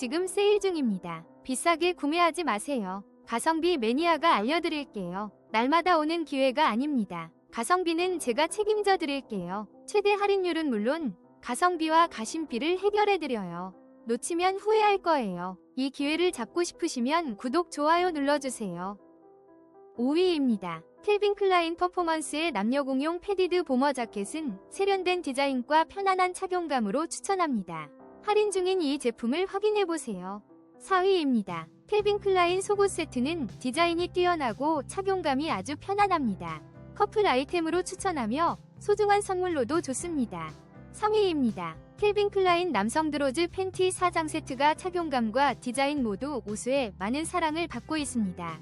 지금 세일 중입니다. 비싸게 구매하지 마세요. 가성비 매니아가 알려드릴게요. 날마다 오는 기회가 아닙니다. 가성비는 제가 책임져 드릴게요. 최대 할인율은 물론 가성비와 가심비를 해결해 드려요. 놓치면 후회할 거예요. 이 기회를 잡고 싶으시면 구독, 좋아요 눌러주세요. 5위입니다. 켈빈 클라인 퍼포먼스의 남녀 공용 패디드 보머 자켓은 세련된 디자인과 편안한 착용감으로 추천합니다. 할인 중인 이 제품을 확인해보세요. 4위입니다. 켈빈 클라인 속옷 세트는 디자인이 뛰어나고 착용감이 아주 편안합니다. 커플 아이템으로 추천하며 소중한 선물로도 좋습니다. 3위입니다. 켈빈 클라인 남성 드로즈 팬티 4장 세트가 착용감과 디자인 모두 우수해 많은 사랑을 받고 있습니다.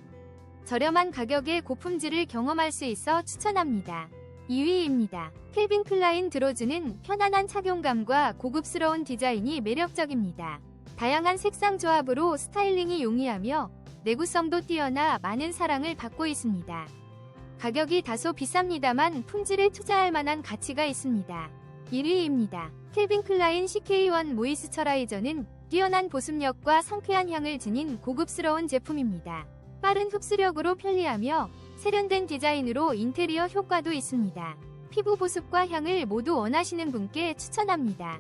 저렴한 가격에 고품질을 경험할 수 있어 추천합니다. 2위입니다. 켈빈 클라인 드로즈는 편안한 착용감과 고급스러운 디자인이 매력적입니다. 다양한 색상 조합으로 스타일링이 용이하며 내구성도 뛰어나 많은 사랑을 받고 있습니다. 가격이 다소 비쌉니다만 품질에 투자할 만한 가치가 있습니다. 1위입니다. 켈빈 클라인 CK1 모이스처라이저는 뛰어난 보습력과 상쾌한 향을 지닌 고급스러운 제품입니다. 빠른 흡수력으로 편리하며 세련된 디자인으로 인테리어 효과도 있습니다. 피부 보습과 향을 모두 원하시는 분께 추천합니다.